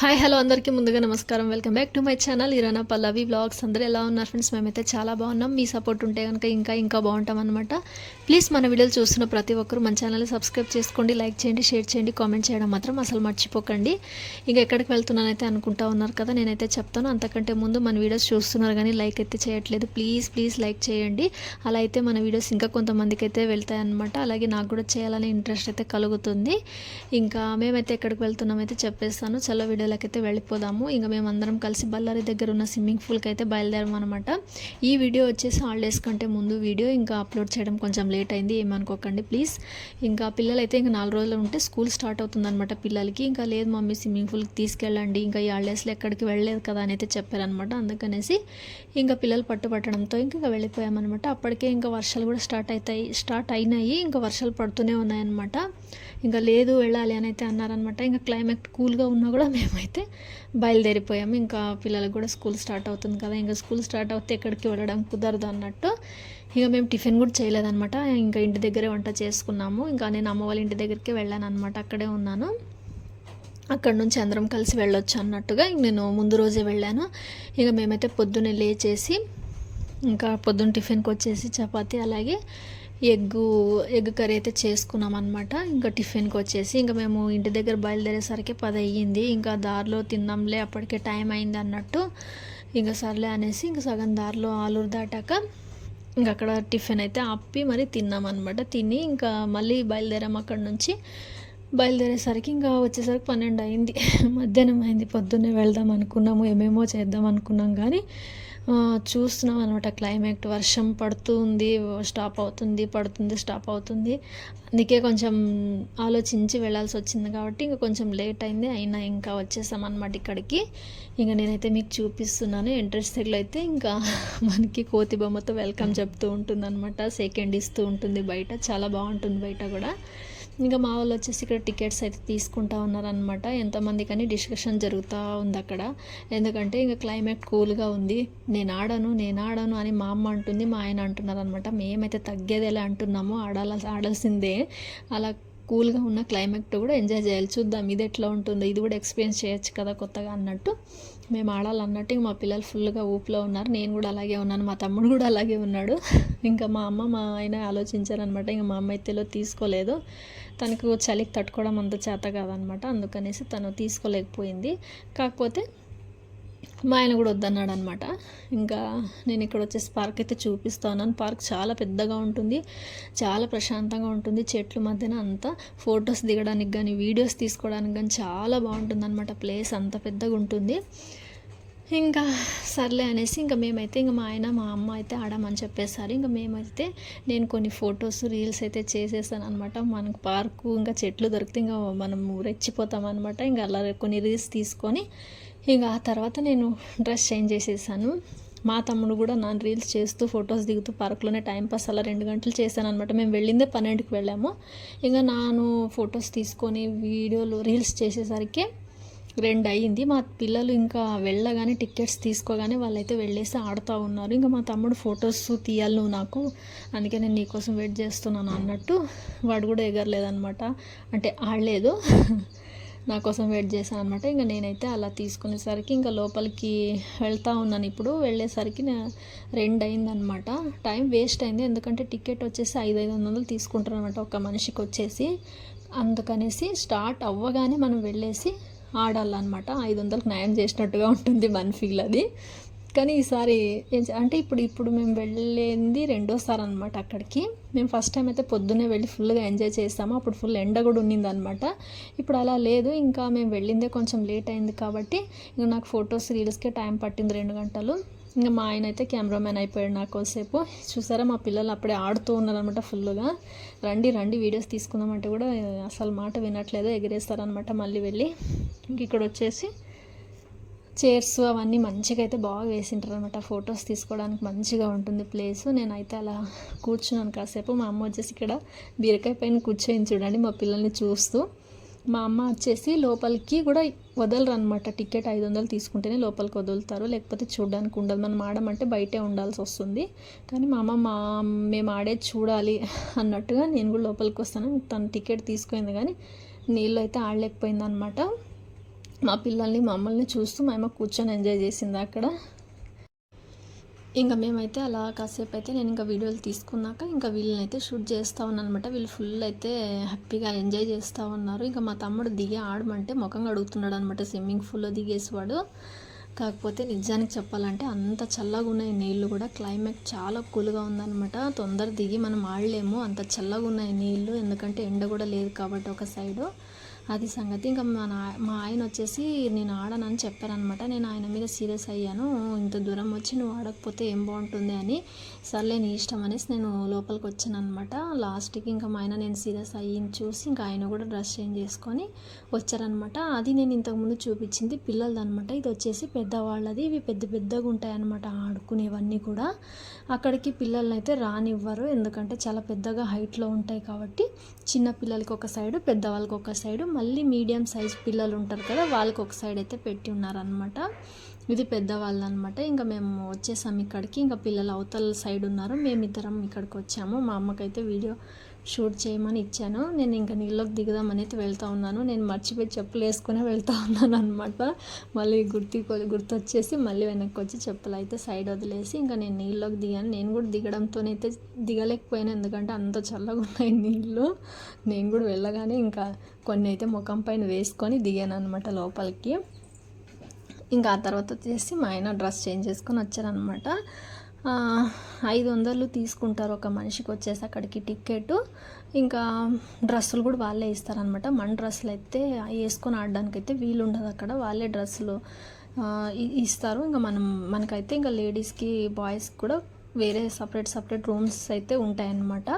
Hi hello అందరికీ ముందుగా నమస్కారం. Welcome back to my channel. Irana Pallavi vlogs. అందరూ ఎలా ఉన్నారు ఫ్రెండ్స్? మేమైతే చాలా బాగున్నాం. మీ సపోర్ట్ ఉంటే కనుక ఇంకా ఇంకా బాగుంటాం అనమాట ప్లీజ్ మన వీడియోలు చూస్తున్న ప్రతి ఒక్కరు మన ఛానల్ సబ్స్క్రైబ్ చేసుకోండి లైక్ చేయండి షేర్ చేయండి కామెంట్ చేయడం మాత్రం అసలు మర్చిపోకండి. ఇంకా ఎక్కడికి వెళ్తున్నానైతే అనుకుంటా ఉన్నారు కదా నేనైతే చెప్తాను. అంతకంటే ముందు మన వీడియోస్ చూస్తున్నారు కానీ లైక్ అయితే చేయట్లేదు. ప్లీజ్ ప్లీజ్ లైక్ చేయండి. అలా అయితే మన వీడియోస్ ఇంకా కొంతమందికి అయితే వెళ్తాయి అనమాట అలాగే నాకు కూడా చేయాలనే ఇంట్రెస్ట్ అయితే కలుగుతుంది. ఇంకా మేమైతే ఎక్కడికి వెళ్తున్నామైతే చెప్పేస్తాను. చల్ల వీడియో అయితే వెళ్ళిపోదాము. ఇంకా మేమందరం కలిసి బల్లారి దగ్గర ఉన్న స్విమ్మింగ్ పూల్కి అయితే బయలుదేరాం అనమాట ఈ వీడియో వచ్చేసి హాలిడేస్ కంటే ముందు వీడియో ఇంకా అప్లోడ్ చేయడం కొంచెం లేట్ అయింది ఏమనుకోకండి ప్లీజ్. ఇంకా పిల్లలు అయితే ఇంకా నాలుగు రోజులు ఉంటే స్కూల్ స్టార్ట్ అవుతుందన్నమాట పిల్లలకి. ఇంకా లేదు మమ్మీ స్విమ్మింగ్ పూల్కి తీసుకెళ్ళండి ఇంకా ఈ హాలిడేస్లో ఎక్కడికి వెళ్ళలేదు కదా అని అయితే చెప్పారనమాట అందుకనేసి ఇంకా పిల్లలు పట్టుపట్టడంతో ఇంకా వెళ్ళిపోయామన్నమాట. అప్పటికే ఇంకా వర్షాలు కూడా స్టార్ట్ అవుతాయి స్టార్ట్ అయినాయి ఇంకా వర్షాలు పడుతూనే ఉన్నాయన్నమాట. ఇంకా లేదు వెళ్ళాలి అని అయితే అన్నారనమాట ఇంకా క్లైమేట్ కూల్గా ఉన్నా కూడా మేమైతే బయలుదేరిపోయాము. ఇంకా పిల్లలకు కూడా స్కూల్ స్టార్ట్ అవుతుంది కదా ఇంకా స్కూల్ స్టార్ట్ అవుతే ఎక్కడికి వెళ్ళడం కుదరదు అన్నట్టు ఇక మేము టిఫిన్ కూడా చేయలేదనమాట ఇంకా ఇంటి దగ్గరే వంట చేసుకున్నాము. ఇంకా నేను అమ్మ వాళ్ళ ఇంటి దగ్గరికి వెళ్ళాను అనమాట అక్కడే ఉన్నాను. అక్కడ నుంచి అందరం కలిసి వెళ్ళొచ్చు అన్నట్టుగా ఇంక నేను ముందు రోజే వెళ్ళాను. ఇక మేమైతే పొద్దున్నే లేచేసి ఇంకా పొద్దున్న టిఫిన్కి వచ్చేసి చపాతి అలాగే ఎగ్గు ఎగ్ కర్రీ అయితే చేసుకున్నాం అనమాట ఇంకా టిఫిన్కి వచ్చేసి ఇంకా మేము ఇంటి దగ్గర బయలుదేరేసరికి పది అయ్యింది ఇంకా దారిలో తిందాంలే అప్పటికే టైం అయింది అన్నట్టు. ఇంకా సర్లే అనేసి ఇంకా సగం దారిలో ఆలూరు దాటాక ఇంకా అక్కడ టిఫిన్ అయితే ఆపి మరి తిన్నాం అనమాట తిని ఇంకా మళ్ళీ బయలుదేరాం అక్కడ నుంచి. బయలుదేరేసరికి ఇంకా వచ్చేసరికి పన్నెండు అయింది. మధ్యాహ్నం అయింది. పొద్దున్నే వెళ్దాం అనుకున్నాము ఏమేమో చేద్దాం అనుకున్నాం కానీ చూస్తున్నాం అనమాట క్లైమేట్ వర్షం పడుతుంది స్టాప్ అవుతుంది పడుతుంది స్టాప్ అవుతుంది. అందుకే కొంచెం ఆలోచించి వెళ్ళాల్సి వచ్చింది కాబట్టి ఇంకా కొంచెం లేట్ అయింది. అయినా ఇంకా వచ్చేసాం అనమాట ఇక్కడికి. ఇంకా నేనైతే మీకు చూపిస్తున్నాను. ఎంట్రెన్స్ దగ్గర అయితే ఇంకా మనకి కోతి బొమ్మతో వెల్కమ్ చెప్తూ ఉంటుంది అనమాట సెకండ్ ఇస్తూ ఉంటుంది బయట. చాలా బాగుంటుంది బయట కూడా. ఇంకా మా వాళ్ళు వచ్చేసి ఇక్కడ టికెట్స్ అయితే తీసుకుంటా ఉన్నారనమాట ఎంతమంది కానీ డిస్కషన్ జరుగుతూ ఉంది అక్కడ. ఎందుకంటే ఇంకా క్లైమేట్ కూల్గా ఉంది. నేను ఆడను నేను ఆడను అని మా అమ్మ అంటుంది మా ఆయన అంటున్నారు అనమాట మేమైతే ఎలా అంటున్నామో ఆడాల ఆడాల్సిందే. అలా కూల్గా ఉన్న క్లైమేట్ కూడా ఎంజాయ్ చేయాలి. చూద్దాం ఇది ఎట్లా ఉంటుందో ఇది కూడా ఎక్స్పీరియన్స్ చేయొచ్చు కదా కొత్తగా అన్నట్టు. మేము ఆడాలన్నట్టు మా పిల్లలు ఫుల్గా ఊపులో ఉన్నారు. నేను కూడా అలాగే ఉన్నాను. మా తమ్ముడు కూడా అలాగే ఉన్నాడు. ఇంకా మా అమ్మ మా ఆయన ఆలోచించారనమాట. ఇంకా మా అమ్మ అయితేలో తీసుకోలేదు. తనకు చలికి తట్టుకోవడం అంత చేత కాదనమాట. అందుకనేసి తను తీసుకోలేకపోయింది. కాకపోతే మా ఆయన కూడా వద్దన్నాడు అనమాట ఇంకా నేను ఇక్కడ వచ్చేసి పార్క్ అయితే చూపిస్తాను పార్క్ చాలా పెద్దగా ఉంటుంది. చాలా ప్రశాంతంగా ఉంటుంది. చెట్ల మధ్యన అంతా ఫొటోస్ దిగడానికి కానీ వీడియోస్ తీసుకోవడానికి కానీ చాలా బాగుంటుంది అనమాట ప్లేస్ అంత పెద్దగా ఉంటుంది. ఇంకా సర్లే అనేసి ఇంకా మేమైతే ఇంకా మా ఆయన మా అమ్మ అయితే ఆడమని చెప్పేసారు ఇంకా మేమైతే నేను కొన్ని ఫొటోస్ రీల్స్ అయితే చేసేసాను అనమాట మనకు పార్కు ఇంకా చెట్లు దొరికితే ఇంకా మనం రెచ్చిపోతాం అనమాట ఇంకా అలా కొన్ని రీల్స్ తీసుకొని ఇంకా ఆ తర్వాత నేను డ్రెస్ చేంజ్ చేసేసాను. మా తమ్ముడు కూడా నా రీల్స్ చేస్తూ ఫొటోస్ దిగుతూ పార్క్లోనే టైంపాస్ అలా రెండు గంటలు చేశాను అనమాట మేము వెళ్ళిందే పన్నెండుకి వెళ్ళాము. ఇంకా నాను ఫొటోస్ తీసుకొని వీడియోలు రీల్స్ చేసేసరికి రెండు అయ్యింది మా పిల్లలు ఇంకా వెళ్ళగానే టికెట్స్ తీసుకోగానే వాళ్ళైతే వెళ్ళేసి ఆడుతూ ఉన్నారు. ఇంకా మా తమ్ముడు ఫొటోస్ తీయాలి నువ్వు నాకు అందుకే నేను నీకోసం వెయిట్ చేస్తున్నాను అన్నట్టు వాడు కూడా ఎగరలేదనమాట అంటే ఆడలేదు. నా కోసం వెయిట్ చేశాను అనమాట ఇంకా నేనైతే అలా తీసుకునేసరికి ఇంకా లోపలికి వెళ్తా ఉన్నాను. ఇప్పుడు వెళ్ళేసరికి రెండు అయిందనమాట టైం వేస్ట్ అయింది. ఎందుకంటే టికెట్ వచ్చేసి ఐదు ఐదు వందలు తీసుకుంటారు అనమాట ఒక మనిషికి వచ్చేసి. అందుకనేసి స్టార్ట్ అవ్వగానే మనం వెళ్ళేసి ఆడాలన్నమాట. ఐదు వందలకు న్యాయం చేసినట్టుగా ఉంటుంది మన ఫీల్ అది. కానీ ఈసారి అంటే ఇప్పుడు ఇప్పుడు మేము వెళ్ళింది రెండోసారి అనమాట అక్కడికి. మేము ఫస్ట్ టైం అయితే పొద్దున్నే వెళ్ళి ఫుల్గా ఎంజాయ్ చేస్తాము అప్పుడు ఫుల్ ఎండ కూడా ఉన్నింది అనమాట ఇప్పుడు అలా లేదు. ఇంకా మేము వెళ్ళిందే కొంచెం లేట్ అయింది కాబట్టి ఇంకా నాకు ఫొటోస్ రీల్స్కే టైం పట్టింది రెండు గంటలు. ఇంకా మా ఆయన అయితే కెమెరామెన్ అయిపోయాడు నాకు కొద్దిసేపు. చూసారా? మా పిల్లలు అప్పుడే ఆడుతూ ఉన్నారనమాట ఫుల్గా రండి రండి వీడియోస్ తీసుకుందామంటే కూడా అసలు మాట వినట్లేదు. ఎగిరేస్తారనమాట మళ్ళీ వెళ్ళి. ఇంక ఇక్కడ వచ్చేసి చైర్స్ అవన్నీ మంచిగా అయితే బాగా వేసింటారు అనమాట ఫొటోస్ తీసుకోవడానికి మంచిగా ఉంటుంది ప్లేస్. నేనైతే అలా కూర్చున్నాను కాసేపు. మా అమ్మ వచ్చేసి ఇక్కడ బీరకాయ పైన కూర్చొని చూడండి మా పిల్లల్ని చూస్తూ. మా అమ్మ వచ్చేసి లోపలికి కూడా వదలరు అనమాట టికెట్ ఐదు వందలు తీసుకుంటేనే లోపలికి వదులుతారు. లేకపోతే చూడడానికి ఉండదు. మనం ఆడమంటే బయటే ఉండాల్సి వస్తుంది. కానీ మా అమ్మ మా మేము ఆడేది చూడాలి అన్నట్టుగా నేను కూడా లోపలికి వస్తాను. తను టికెట్ తీసుకుంది కానీ నీళ్ళు అయితే ఆడలేకపోయింది అనమాట మా పిల్లల్ని మమ్మల్ని చూస్తూ మేము కూర్చొని ఎంజాయ్ చేసింది అక్కడ. ఇంకా మేమైతే అలా కాసేపు అయితే నేను ఇంకా వీడియోలు తీసుకున్నాక ఇంకా వీళ్ళని అయితే షూట్ చేస్తూ ఉన్నాను అనమాట వీళ్ళు ఫుల్ అయితే హ్యాపీగా ఎంజాయ్ చేస్తూ ఉన్నారు. ఇంకా మా తమ్ముడు దిగి ఆడమంటే ముఖంగా అడుగుతున్నాడు అనమాట స్విమ్మింగ్ పూల్లో దిగేసేవాడు కాకపోతే నిజానికి చెప్పాలంటే అంత చల్లగా ఉన్నాయి నీళ్ళు కూడా. క్లైమేట్ చాలా కూల్గా ఉందన్నమాట. తొందర దిగి మనం ఆడలేము. అంత చల్లగా ఉన్నాయి నీళ్ళు ఎందుకంటే ఎండ కూడా లేదు కాబట్టి ఒక సైడు అది సంగతి. ఇంకా మా నా మా ఆయన వచ్చేసి నేను ఆడనని చెప్పారనమాట. నేను ఆయన మీద సీరియస్ అయ్యాను. ఇంత దూరం వచ్చి నువ్వు ఆడకపోతే ఏం బాగుంటుంది అని. సర్లే నీ ఇష్టం అనేసి నేను లోపలికి వచ్చాను అనమాట లాస్ట్కి ఇంకా మా ఆయన నేను సీరియస్ అయ్యింది చూసి ఇంకా ఆయన కూడా డ్రెస్ చేంజ్ చేసుకొని వచ్చారనమాట. అది నేను ఇంతకుముందు చూపించింది పిల్లలది అనమాట ఇది వచ్చేసి పెద్దవాళ్ళది. ఇవి పెద్ద పెద్దగా ఉంటాయన్నమాట ఆడుకునేవన్నీ కూడా. అక్కడికి పిల్లల్ని అయితే రానివ్వరు. ఎందుకంటే చాలా పెద్దగా హైట్లో ఉంటాయి కాబట్టి చిన్న పిల్లలకి ఒక సైడు పెద్దవాళ్ళకి ఒక సైడు మళ్ళీ మీడియం సైజ్ పిల్లలు ఉంటారు కదా వాళ్ళకి ఒక సైడ్ అయితే పెట్టి ఉన్నారనమాట ఇది పెద్దవాళ్ళు అనమాట ఇంకా మేము వచ్చేసాం ఇక్కడికి. ఇంకా పిల్లలు అవతల సైడ్ ఉన్నారు. మేమిద్దరం ఇక్కడికి వచ్చాము. మా అమ్మకైతే వీడియో షూట్ చేయమని ఇచ్చాను. నేను ఇంకా నీళ్ళకి దిగుదామని అయితే వెళ్తూ ఉన్నాను. నేను మర్చిపోయి చెప్పులు వేసుకునే వెళ్తూ ఉన్నాను అనమాట మళ్ళీ గుర్తు గుర్తొచ్చేసి మళ్ళీ వెనక్కి వచ్చి చెప్పులు అయితే సైడ్ వదిలేసి ఇంకా నేను నీళ్ళకి దిగాను. నేను కూడా దిగడంతోనైతే దిగలేకపోయాను. ఎందుకంటే అంత చల్లగా ఉన్నాయి నీళ్ళు. నేను కూడా వెళ్ళగానే ఇంకా కొన్ని అయితే ముఖం పైన వేసుకొని దిగాను అనమాట లోపలికి. ఇంకా ఆ తర్వాత వచ్చేసి మా ఆయన డ్రెస్ చేంజ్ చేసుకొని వచ్చారనమాట ఐదు వందలు తీసుకుంటారు ఒక మనిషికి వచ్చేసి అక్కడికి టికెట్ ఇంకా డ్రెస్సులు కూడా వాళ్ళే ఇస్తారనమాట మన డ్రెస్సులు అయితే వేసుకొని ఆడడానికి అయితే వీలు ఉండదు అక్కడ. వాళ్ళే డ్రెస్సులు ఇస్తారు. ఇంకా మనం మనకైతే ఇంకా లేడీస్కి బాయ్స్కి కూడా వేరే సపరేట్ సపరేట్ రూమ్స్ అయితే ఉంటాయన్నమాట.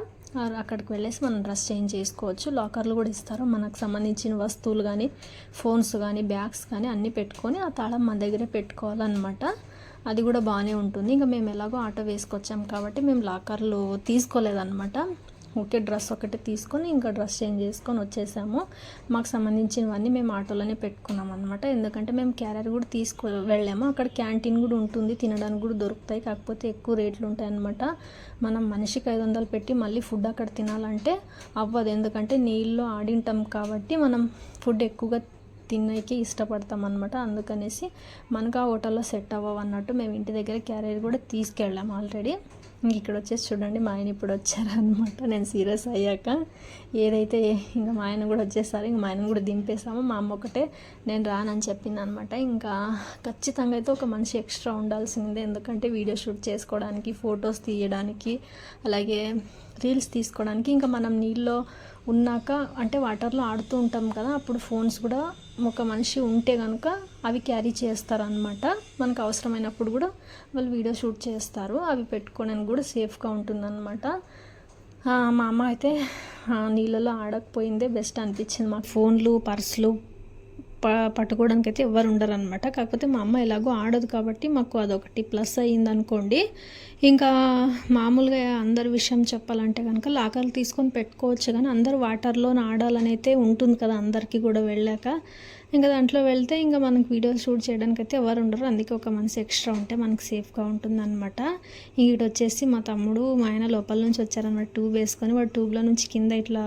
అక్కడికి వెళ్ళేసి మనం డ్రెస్ చేంజ్ చేసుకోవచ్చు. లాకర్లు కూడా ఇస్తారు. మనకు సంబంధించిన వస్తువులు కానీ ఫోన్స్ కానీ బ్యాగ్స్ కానీ అన్నీ పెట్టుకొని ఆ తాళం మన దగ్గరే పెట్టుకోవాలన్నమాట. అది కూడా బాగానే ఉంటుంది. ఇంకా మేము ఎలాగో ఆటో వేసుకొచ్చాం కాబట్టి మేము లాకర్లు తీసుకోలేదన్నమాట. ఓకే డ్రెస్ ఒకటి తీసుకొని ఇంకా డ్రెస్ చేంజ్ చేసుకొని వచ్చేసాము. మాకు సంబంధించినవన్నీ మేము ఆటోలోనే పెట్టుకున్నాం అనమాట ఎందుకంటే మేము క్యారియర్ కూడా తీసుకో వెళ్ళాము అక్కడ క్యాంటీన్ కూడా ఉంటుంది తినడానికి కూడా దొరుకుతాయి. కాకపోతే ఎక్కువ రేట్లు ఉంటాయి అనమాట మనం మనిషికి ఐదు వందలు పెట్టి మళ్ళీ ఫుడ్ అక్కడ తినాలంటే అవ్వదు. ఎందుకంటే నీళ్ళు ఆడింటాం కాబట్టి మనం ఫుడ్ ఎక్కువగా తినకి ఇష్టపడతాం అనమాట అందుకనేసి మనకు ఆ హోటల్లో సెట్ అవ్వవు అన్నట్టు మేము ఇంటి దగ్గర క్యారియర్ కూడా తీసుకెళ్ళాము ఆల్రెడీ. ఇంక ఇక్కడ వచ్చేసి చూడండి మా ఆయన ఇప్పుడు వచ్చారనమాట నేను సీరియస్ అయ్యాక ఏదైతే ఇంకా మా ఆయన కూడా వచ్చేసారు ఇంకా మా ఆయన కూడా దింపేసాము మా అమ్మ ఒకటే నేను రానని చెప్పింది అనమాట ఇంకా ఖచ్చితంగా అయితే ఒక మనిషి ఎక్స్ట్రా ఉండాల్సిందే. ఎందుకంటే వీడియో షూట్ చేసుకోవడానికి ఫొటోస్ తీయడానికి అలాగే రీల్స్ తీసుకోవడానికి ఇంకా మనం నీళ్ళలో ఉన్నాక అంటే వాటర్లో ఆడుతూ ఉంటాం కదా అప్పుడు ఫోన్స్ కూడా ఒక మనిషి ఉంటే కనుక అవి క్యారీ చేస్తారనమాట మనకు అవసరమైనప్పుడు కూడా వాళ్ళు వీడియో షూట్ చేస్తారు. అవి పెట్టుకోవడానికి కూడా సేఫ్గా ఉంటుందన్నమాట. మా అమ్మ అయితే నీళ్ళలో ఆడకపోయిందే బెస్ట్ అనిపించింది మాకు. ఫోన్లు పర్సులు ప పట్టుకోవడానికి అయితే ఎవరు ఉండరు అనమాట కాకపోతే మా అమ్మ ఎలాగో ఆడదు కాబట్టి మాకు అదొకటి ప్లస్ అయ్యింది అనుకోండి ఇంకా మామూలుగా అందరి విషయం చెప్పాలంటే కనుక లాకర్లు తీసుకొని పెట్టుకోవచ్చు కానీ అందరు వాటర్లో ఆడాలని అయితే ఉంటుంది కదా అందరికీ కూడా వెళ్ళాక. ఇంకా దాంట్లో వెళ్తే ఇంకా మనకి వీడియో షూట్ చేయడానికి అయితే ఎవరు ఉండరు. అందుకే ఒక మనిషి ఎక్స్ట్రా ఉంటే మనకి సేఫ్గా ఉంటుంది అనమాట ఇటు వచ్చేసి మా తమ్ముడు మా ఆయన లోపల నుంచి వచ్చారనమాట ట్యూబ్ వేసుకొని. వాడు ట్యూబ్లో నుంచి కింద ఇట్లా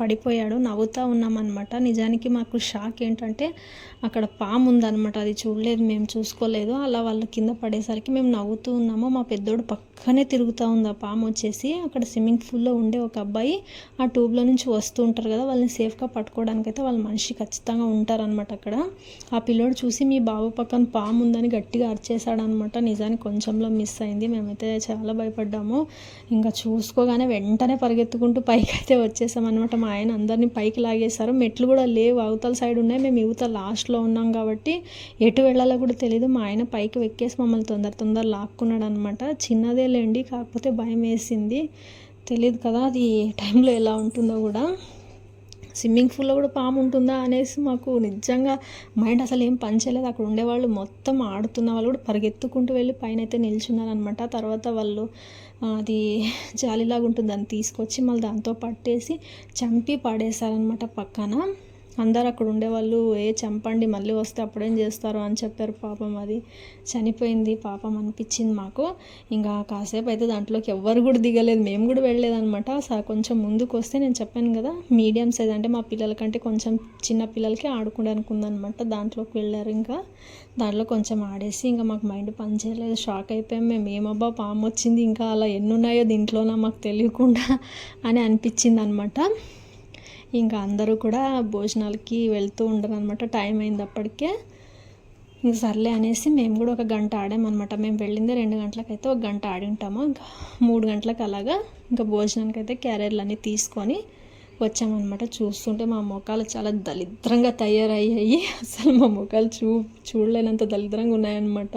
పడిపోయాడు నవ్వుతూ ఉన్నామన్నమాట. నిజానికి మాకు షాక్ ఏంటంటే అక్కడ పాము ఉందన్నమాట. అది చూడలేదు మేము చూసుకోలేదు. అలా వాళ్ళ కింద పడేసరికి మేము నవ్వుతూ ఉన్నాము. మా పెద్దోడు పక్కనే తిరుగుతూ ఉంది. ఆ పాము వచ్చేసి అక్కడ స్విమ్మింగ్ పూల్లో ఉండే ఒక అబ్బాయి ఆ ట్యూబ్లో నుంచి వస్తూ ఉంటారు కదా వాళ్ళని సేఫ్గా పట్టుకోవడానికి అయితే వాళ్ళ మనిషి ఖచ్చితంగా ఉంటారనమాట అక్కడ. ఆ పిల్లోడు చూసి మీ బాబు పక్కన పాము ఉందని గట్టిగా అరిచేశాడనమాట నిజానికి కొంచెంలో మిస్ అయింది. మేమైతే చాలా భయపడ్డాము. ఇంకా చూసుకోగానే వెంటనే పరిగెత్తుకుంటూ పైకి అయితే వచ్చేసాం అనమాట మా ఆయన అందరినీ పైకి లాగేశారు. మెట్లు కూడా లేవు. అవతల సైడ్ ఉన్నాయి. మేము యువత లాస్ట్లో ఉన్నాం కాబట్టి ఎటు వెళ్ళాలో కూడా తెలియదు మా ఆయన పైకి వెక్కేసి మమ్మల్ని తొందర తొందర లాక్కున్నాడు అనమాట చిన్నదే లేండి కాకపోతే భయం వేసింది. తెలియదు కదా అది టైంలో ఎలా ఉంటుందో కూడా. స్విమ్మింగ్ పూల్లో కూడా పాము ఉంటుందా అనేసి మాకు నిజంగా మైండ్ అసలు ఏం పనిచేయలేదు అక్కడ ఉండేవాళ్ళు మొత్తం ఆడుతున్న వాళ్ళు కూడా పరిగెత్తుకుంటూ వెళ్ళి పైన అయితే నిల్చున్నారనమాట తర్వాత వాళ్ళు అది జాలిలాగా ఉంటుంది దాన్ని తీసుకొచ్చి మళ్ళీ దాంతో పట్టేసి చంపి పడేశారనమాట పక్కన. అందరు అక్కడ ఉండేవాళ్ళు ఏ చంపండి మళ్ళీ వస్తే అప్పుడేం చేస్తారు? అని చెప్పారు పాపం అది. చనిపోయింది పాపం అనిపించింది మాకు. ఇంకా కాసేపు అయితే దాంట్లోకి ఎవ్వరు కూడా దిగలేదు. మేము కూడా వెళ్ళలేదనమాట సార్ కొంచెం ముందుకు వస్తే నేను చెప్పాను కదా మీడియం సైజ్ అంటే మా పిల్లలకంటే కొంచెం చిన్న పిల్లలకి ఆడుకోవడానికి ఉందనమాట దాంట్లోకి వెళ్ళారు ఇంకా. దాంట్లో కొంచెం ఆడేసి ఇంకా మాకు మైండ్ పని చేయలేదు. షాక్ అయిపోయాం మేము. ఏమబ్బా పాము వచ్చింది ఇంకా అలా ఎన్నున్నాయో దీంట్లోనా మాకు తెలియకుండా అని అనిపించింది అనమాట ఇంకా అందరూ కూడా భోజనాలకి వెళ్తూ ఉండరు అనమాట టైం అయింది అప్పటికే ఇంక సర్లే అనేసి మేము కూడా ఒక గంట ఆడామన్నమాట. మేము వెళ్ళింది రెండు గంటలకైతే ఒక గంట ఆడి ఉంటాము ఇంకా మూడు గంటలకు అలాగా ఇంకా భోజనానికి అయితే క్యారియర్లు అన్నీ తీసుకొని వచ్చామన్నమాట. చూస్తుంటే మా మొఖాలు చాలా దరిద్రంగా తయారయ్యాయి. అసలు మా మొఖాలు చూ చూడలేనంత దరిద్రంగా ఉన్నాయన్నమాట.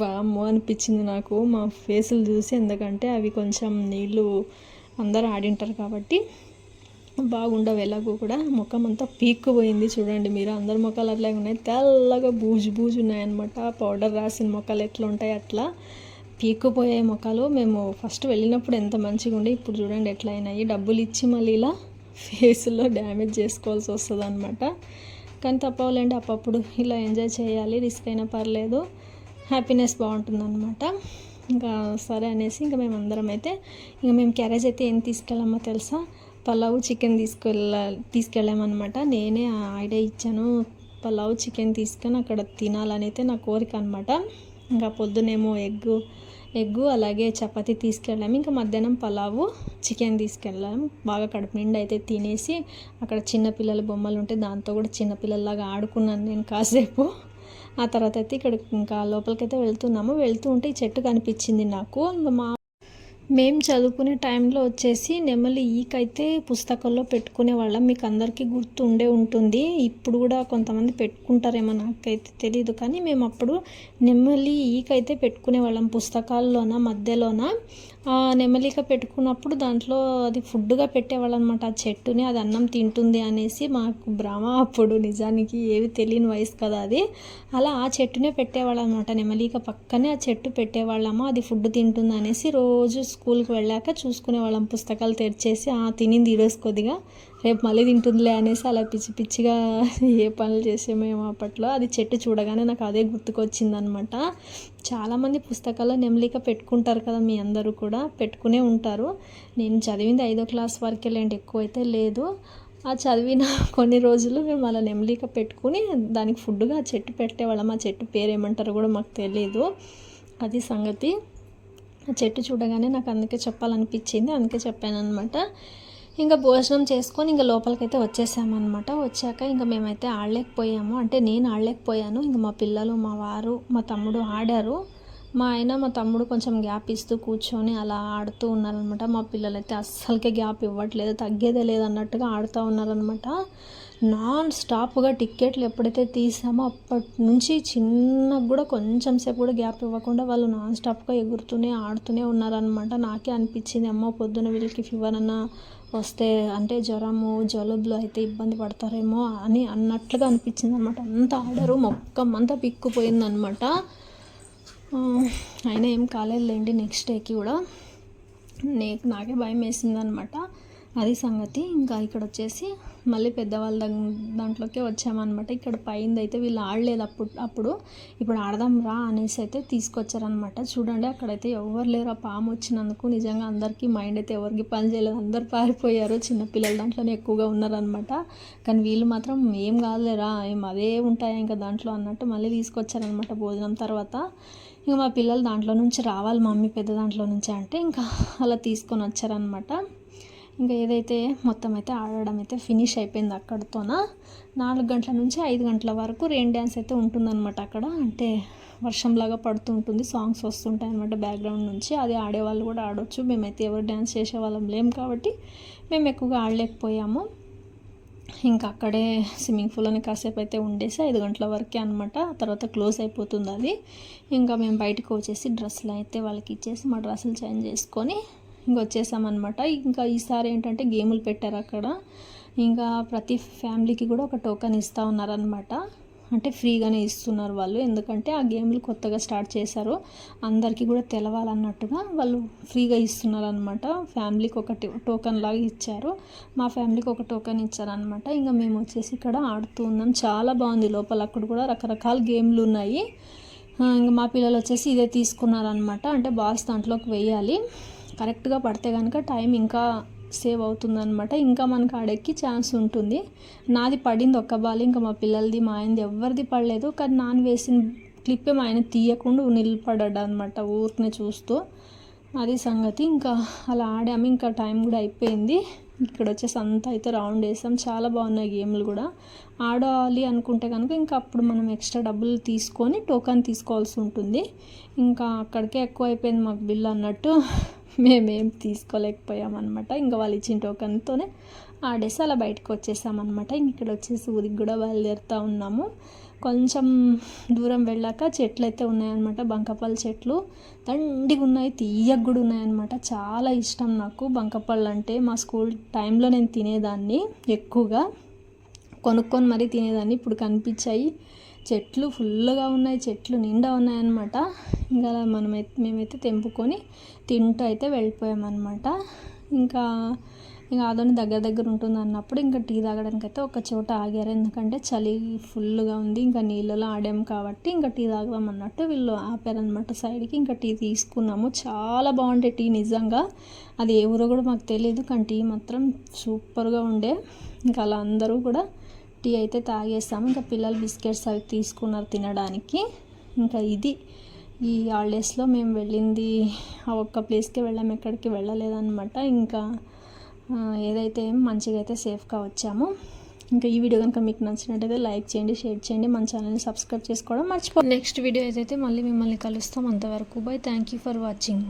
వామ్మో అనిపించింది నాకు. మా ఫేసులు చూసి ఎందుకంటే అవి కొంచెం నీళ్ళు అందరూ ఆడింటారు కాబట్టి. బాగుండవు ఎలాగో కూడా. ముఖం అంతా పీక్కుపోయింది చూడండి మీరు. అందరి ముఖాలు అట్లా ఉన్నాయి. తెల్లగా బూజు బూజు ఉన్నాయన్నమాట. పౌడర్ రాసిన ముఖాలు ఎట్లా ఉంటాయి అట్లా పీక్కుపోయే ముఖాలు. మేము ఫస్ట్ వెళ్ళినప్పుడు ఎంత మంచిగా ఉండే ఇప్పుడు చూడండి ఎట్లా అయినాయి. డబ్బులు ఇచ్చి మళ్ళీ ఇలా ఫేస్లో డ్యామేజ్ చేసుకోవాల్సి వస్తుంది అనమాట కానీ తప్పవాలండి అప్పప్పుడు ఇలా ఎంజాయ్ చేయాలి. రిస్క్ అయినా పర్లేదు. హ్యాపీనెస్ బాగుంటుందన్నమాట. ఇంకా సరే అనేసి ఇంకా మేము అందరం అయితే ఇంకా మేము క్యారేజ్ అయితే ఏం తీసుకెళ్ళామో తెలుసా? పలావ్ చికెన్ తీసుకెళ్ళ తీసుకెళ్ళామన్నమాట. నేనే ఆ ఐడియా ఇచ్చాను. పలావ్ చికెన్ తీసుకొని అక్కడ తినాలని అయితే నా కోరిక అనమాట ఇంకా పొద్దునేమో ఎగ్గు ఎగ్గు అలాగే చపాతీ తీసుకెళ్ళాము ఇంకా మధ్యాహ్నం పలావు చికెన్ తీసుకెళ్ళాము బాగా కడుపు నిండా అయితే తినేసి అక్కడ చిన్నపిల్లల బొమ్మలు ఉంటే దాంతో కూడా చిన్నపిల్లల్లాగా ఆడుకున్నాను నేను కాసేపు. ఆ తర్వాత అయితే ఇక్కడ ఇంకా లోపలికైతే వెళ్తున్నాము. వెళ్తూ ఉంటే ఈ చెట్టు కనిపించింది నాకు. ఇంకా మా మేము చదువుకునే టైంలో వచ్చేసి నెమలి ఈకైతే పుస్తకంలో పెట్టుకునే వాళ్ళం. మీకు అందరికీ గుర్తు ఉండే ఉంటుంది. ఇప్పుడు కూడా కొంతమంది పెట్టుకుంటారేమో నాకైతే తెలియదు కానీ మేము అప్పుడు నెమలి ఈకైతే పెట్టుకునే వాళ్ళం పుస్తకాల్లోన మధ్యలోన. నెమలిక పెట్టుకున్నప్పుడు దాంట్లో అది ఫుడ్గా పెట్టేవాళ్ళు అనమాట ఆ చెట్టుని అది అన్నం తింటుంది అనేసి మాకు భ్రమ అప్పుడు నిజానికి ఏవి తెలియని వయసు కదా అది. అలా ఆ చెట్టునే పెట్టేవాళ్ళు అనమాట నెమలిక పక్కనే ఆ చెట్టు పెట్టేవాళ్ళము అది ఫుడ్ తింటుంది అనేసి రోజు స్కూల్కి వెళ్ళాక చూసుకునేవాళ్ళం. పుస్తకాలు తెరిచేసి ఆ తినింది ఈరోజు కొద్దిగా. రేపు మళ్ళీ తింటుందిలే అనేసి అలా పిచ్చి పిచ్చిగా ఏ పనులు చేసామేమో అప్పట్లో. అది చెట్టు చూడగానే నాకు అదే గుర్తుకొచ్చిందనమాట. చాలామంది పుస్తకాల్లో నెమలిక పెట్టుకుంటారు కదా మీ అందరూ కూడా పెట్టుకునే ఉంటారు. నేను చదివింది ఐదో క్లాస్ వరకే లేండి ఎక్కువ అయితే లేదు. ఆ చదివిన కొన్ని రోజులు మేము అలా నెమలిక పెట్టుకుని దానికి ఫుడ్గా ఆ చెట్టు పెట్టేవాళ్ళం. ఆ చెట్టు పేరు ఏమంటారో కూడా మాకు తెలియదు అది సంగతి. ఆ చెట్టు చూడగానే నాకు అందుకే చెప్పాలనిపించింది అందుకే చెప్పాను అనమాట ఇంకా భోజనం చేసుకొని ఇంకా లోపలికైతే వచ్చేసామన్నమాట. వచ్చాక ఇంకా మేమైతే ఆడలేకపోయాము. అంటే నేను ఆడలేకపోయాను. ఇంకా మా పిల్లలు మా వారు మా తమ్ముడు ఆడారు. మా ఆయన మా తమ్ముడు కొంచెం గ్యాప్ ఇస్తూ కూర్చొని అలా ఆడుతూ ఉన్నారనమాట మా పిల్లలైతే అస్సలకే గ్యాప్ ఇవ్వట్లేదు. తగ్గేదే లేదు అన్నట్టుగా ఆడుతూ ఉన్నారనమాట నాన్ స్టాప్గా టిక్కెట్లు ఎప్పుడైతే తీసామో అప్పటి నుంచి చిన్నగా కూడా కొంచెం సేపు కూడా గ్యాప్ ఇవ్వకుండా వాళ్ళు నాన్ స్టాప్గా ఎగురుతూనే ఆడుతూనే ఉన్నారనమాట నాకే అనిపించింది అమ్మ పొద్దున వీళ్ళకి ఫీవర్ అన్న వస్తే అంటే జ్వరము జలుబులు అయితే ఇబ్బంది పడతారేమో అని అన్నట్లుగా అనిపించింది అనమాట అంత ఆడరు మొక్కం అంతా పిక్కుపోయిందనమాట అయినా ఏం కాలేదులేండి నెక్స్ట్ డేకి కూడా. నే నాకే భయం వేసింది అనమాట అది సంగతి. ఇంకా ఇక్కడ వచ్చేసి మళ్ళీ పెద్దవాళ్ళ దగ్గ దాంట్లోకే వచ్చామన్నమాట. ఇక్కడ పైంది అయితే వీళ్ళు ఆడలేదు అప్పుడు అప్పుడు. ఇప్పుడు ఆడదాం రా అనేసి అయితే తీసుకొచ్చారనమాట చూడండి అక్కడైతే ఎవరు లేరు. ఆ పాము వచ్చినందుకు నిజంగా అందరికీ మైండ్ అయితే ఎవరికి పని చేయలేదు. అందరు పారిపోయారు. చిన్నపిల్లలు దాంట్లోనే ఎక్కువగా ఉన్నారనమాట కానీ వీళ్ళు మాత్రం ఏం కాదులేరా ఏం అదే ఉంటాయి ఇంకా దాంట్లో అన్నట్టు మళ్ళీ తీసుకొచ్చారనమాట భోజనం తర్వాత. ఇంకా మా పిల్లలు దాంట్లో నుంచి రావాలి మమ్మీ పెద్ద దాంట్లో నుంచి అంటే ఇంకా అలా తీసుకొని వచ్చారనమాట ఇంకా ఏదైతే మొత్తం అయితే ఆడడం అయితే ఫినిష్ అయిపోయింది అక్కడితోన నాలుగు గంటల నుంచి ఐదు గంటల వరకు రెయిన్ డ్యాన్స్ అయితే ఉంటుందన్నమాట అక్కడ. అంటే వర్షంలాగా పడుతూ ఉంటుంది సాంగ్స్ వస్తుంటాయి అనమాట బ్యాక్గ్రౌండ్ నుంచి. అది ఆడేవాళ్ళు కూడా ఆడొచ్చు మేమైతే ఎవరు డ్యాన్స్ చేసేవాళ్ళం లేం కాబట్టి మేము ఎక్కువగా ఆడలేకపోయాము. ఇంకా అక్కడే స్విమ్మింగ్ పూల్లోనే కాసేపు అయితే ఉండేసి ఐదు గంటల వరకే అనమాట తర్వాత క్లోజ్ అయిపోతుంది అది. ఇంకా మేము బయటకు వచ్చేసి డ్రెస్సులు అయితే వాళ్ళకి ఇచ్చేసి మా డ్రెస్సులు చేంజ్ చేసుకొని ఇంక వచ్చేసామన్నమాట ఇంకా ఈసారి ఏంటంటే గేములు పెట్టారు అక్కడ. ఇంకా ప్రతి ఫ్యామిలీకి కూడా ఒక టోకెన్ ఇస్తూ ఉన్నారనమాట అంటే ఫ్రీగానే ఇస్తున్నారు వాళ్ళు. ఎందుకంటే ఆ గేమ్లు కొత్తగా స్టార్ట్ చేశారు. అందరికీ కూడా తెలవాలన్నట్టుగా వాళ్ళు ఫ్రీగా ఇస్తున్నారు అనమాట ఫ్యామిలీకి ఒకటి టోకెన్ లాగా ఇచ్చారు. మా ఫ్యామిలీకి ఒక టోకెన్ ఇచ్చారనమాట ఇంకా మేము వచ్చేసి ఇక్కడ ఆడుతూ ఉన్నాం. చాలా బాగుంది. లోపల అక్కడ కూడా రకరకాల గేమ్లు ఉన్నాయి. ఇంకా మా పిల్లలు వచ్చేసి ఇదే తీసుకున్నారనమాట అంటే బాల్స్ దాంట్లోకి వేయాలి. కరెక్ట్గా పడితే కనుక టైం ఇంకా సేవ్ అవుతుందనమాట ఇంకా మనకు ఆడెక్కి ఛాన్స్ ఉంటుంది. నాది పడింది ఒక్క బాల్ ఇంకా మా పిల్లలది మా ఆయనది ఎవరిది పడలేదు. కానీ నాన్న వేసిన క్లిప్పే మా ఆయన తీయకుండా నిలబడ్డాడు అనమాట ఊరికనే చూస్తూ. అది సంగతి. ఇంకా అలా ఆడాము. ఇంకా టైం కూడా అయిపోయింది. ఇక్కడ వచ్చేసి అంతా అయితే రౌండ్ వేసాం చాలా బాగున్నాయి గేమ్లు కూడా. ఆడాలి అనుకుంటే కనుక ఇంకా అప్పుడు మనం ఎక్స్ట్రా డబ్బులు తీసుకొని టోకన్ తీసుకోవాల్సి ఉంటుంది. ఇంకా అక్కడికే ఎక్కువ అయిపోయింది మాకు బిల్ అన్నట్టు. మేమేం తీసుకోలేకపోయామన్నమాట. ఇంకా వాళ్ళు ఇచ్చిన టోకన్తోనే ఆడేసి అలా బయటకు వచ్చేసామన్నమాట. ఇంక ఇక్కడ వచ్చేసి ఊరికి కూడా బయలుదేరుతూ ఉన్నాము. కొంచెం దూరం వెళ్ళాక చెట్లు అయితే ఉన్నాయన్నమాట. బంకపల్లి చెట్లు దండిగా ఉన్నాయి తీయగా కూడా ఉన్నాయన్నమాట. చాలా ఇష్టం నాకు బంకపళ్ళు అంటే. మా స్కూల్ టైంలో నేను తినేదాన్ని ఎక్కువగా. కొనుక్కొని మరీ తినేదాన్ని. ఇప్పుడు కనిపించాయి. చెట్లు ఫుల్గా ఉన్నాయి చెట్లు నిండా ఉన్నాయన్నమాట. ఇంకా మనమైతే మేమైతే తెంపుకొని తింటూ అయితే వెళ్ళిపోయామన్నమాట. ఇంకా ఇంకా ఆదోని దగ్గర దగ్గర ఉంటుంది అన్నప్పుడు ఇంకా టీ తాగడానికి అయితే ఒక చోట ఆగారు. ఎందుకంటే చలి ఫుల్గా ఉంది ఇంకా నీళ్ళలో ఆడాం కాబట్టి ఇంకా టీ తాగదాం అన్నట్టు వీళ్ళు ఆపారనమాట సైడ్కి. ఇంకా టీ తీసుకున్నాము. చాలా బాగుండే టీ నిజంగా. అది ఏ ఊరో కూడా మాకు తెలియదు కానీ టీ మాత్రం సూపర్గా ఉండే. ఇంకా అలా అందరూ కూడా టీ అయితే తాగేస్తాము ఇంకా పిల్లలు బిస్కెట్స్ అవి తీసుకున్నారు తినడానికి. ఇంకా ఇది. ఈ హాలిడేస్లో మేము వెళ్ళింది ఆ ఒక్క ప్లేస్కి వెళ్ళాము ఎక్కడికి వెళ్ళలేదన్నమాట. ఇంకా ఏదైతే ఏం మంచిగా అయితే సేఫ్గా వచ్చాము. ఇంకా ఈ వీడియో కనుక మీకు నచ్చినట్టయితే లైక్ చేయండి షేర్ చేయండి. మన ఛానల్ని సబ్స్క్రైబ్ చేసుకోవడం మర్చిపో నెక్స్ట్ వీడియో అయితే మళ్ళీ మిమ్మల్ని కలుస్తాం అంతవరకు. Bye thank you for watching